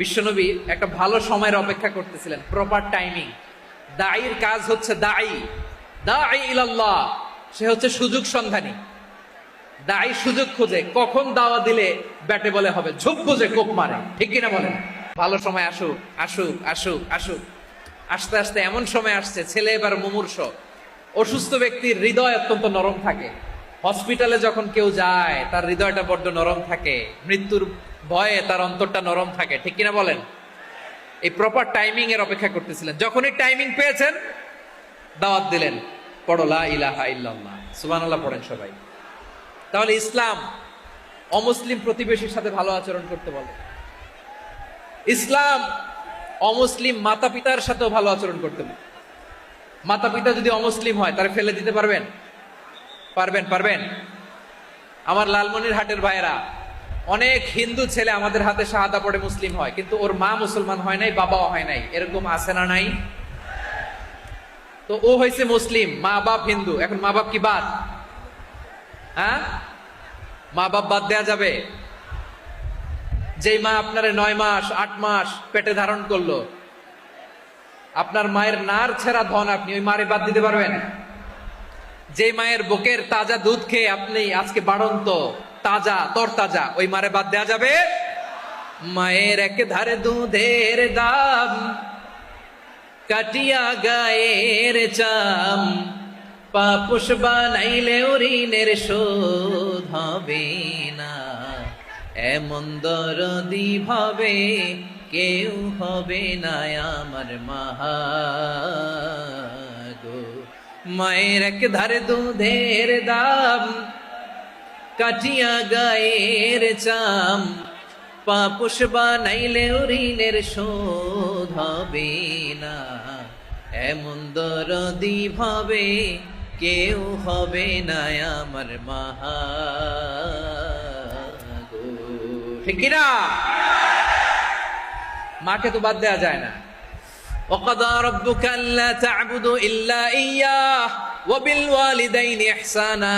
বিশ্বনবী একটা ভালো সময়ের অপেক্ষা করতেছিলেন প্রপার টাইমিং দায়ীর কাজ হচ্ছে দায়ী দায়ী ইলাল্লাহ, সে হচ্ছে সুযোগ সন্ধানী। দায়ী সুযোগ খোঁজে, কখন দাওয়া দিলে ব্যাটে বলে হবে, ঝুপ বুঝে কোপ মারে, ঠিক কিনা বলেন? ভালো সময় আসুক আসুক আসুক আসুক। আস্তে আস্তে এমন সময় আসছে, ছেলে এবার মুমূর্ষ। অসুস্থ ব্যক্তির হৃদয় অত্যন্ত নরম থাকে। হসপিটালে যখন কেউ যায়, তার হৃদয়টা বড্ড নরম থাকে। মৃত্যুর ভয়ে তার অন্তরটা নরম থাকে, ঠিক কিনা বলেন? এই প্রপার টাইমিং এর অপেক্ষা করতেছিলেন। যখনই টাইমিং পেয়েছেন, দাওয়াত দিলেন পড়লা ইলাহা ইল্লাল্লাহ, সুবহানাল্লাহ পড়েন সবাই। তাহলে ইসলাম অমুসলিম প্রতিবেশীর সাথে ভালো আচরণ করতে বলে। ইসলাম অমুসলিম মাতা পিতার সাথেও ভালো আচরণ করতে বলে। মাতা পিতা যদি অমুসলিম হয় তারা ফেলে দিতে পারবেন? পারবেন পারবেন? আমার লালমনির হাটের ভাইয়েরা অনেক হিন্দু ছেলে আমাদের হাতে শাহাদা পড়ে মুসলিম হয়, কিন্তু ওর মা মুসলমান হয় নাই, বাবাও হয় নাই। এরকম আছে না নাই? তো ও হয়েছে মুসলিম, মা বাপ হিন্দু, এখন মা বাপ কি বাদ? হ্যাঁ? মা বাপ বাদ দেয়া যাবে? যেই মা আপনার নয় মাস, আট মাস পেটে ধারণ করল, আপনার মায়ের নার ছেঁড়া ধন আপনি ওই মারে বাদ দিতে পারবেন? যে মায়ের বুকের তাজা দুধ খেয়ে আপনি আজকে বাড়ন্ত তাজা তর তাজা ওই মারে বাদ দেয়া যাবে? মায়ের এক ধারে দুধের দাম, কাটিয়া গায়ের চাম, পাপুষ বানাইলে ঋণের শোধ হবে না। এমন দরদি ভাবে কেউ হবে না আমার মাহা মায়ের এক ধারে দুধের দাম কাটিয়া গায়ের চাম পাপুষ বানাইলে ঋণের শোধ হবে না এমন দরদি ভাবে কেউ হবে না আমার মাহা গো। ঠিক কিনা মাকে তো বাদ দেওয়া যায় না وقضى ربك ألا تعبدوا إلا إياه وبالوالدين إحسانا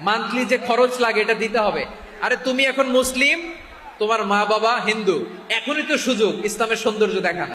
মান্থলি যে খরচ লাগে, এটা দিতে হবে। আরে তুমি এখন মুসলিম, তোমার মা বাবা হিন্দু, এখনই তো সুযোগ, ইসলামের সৌন্দর্য দেখানো।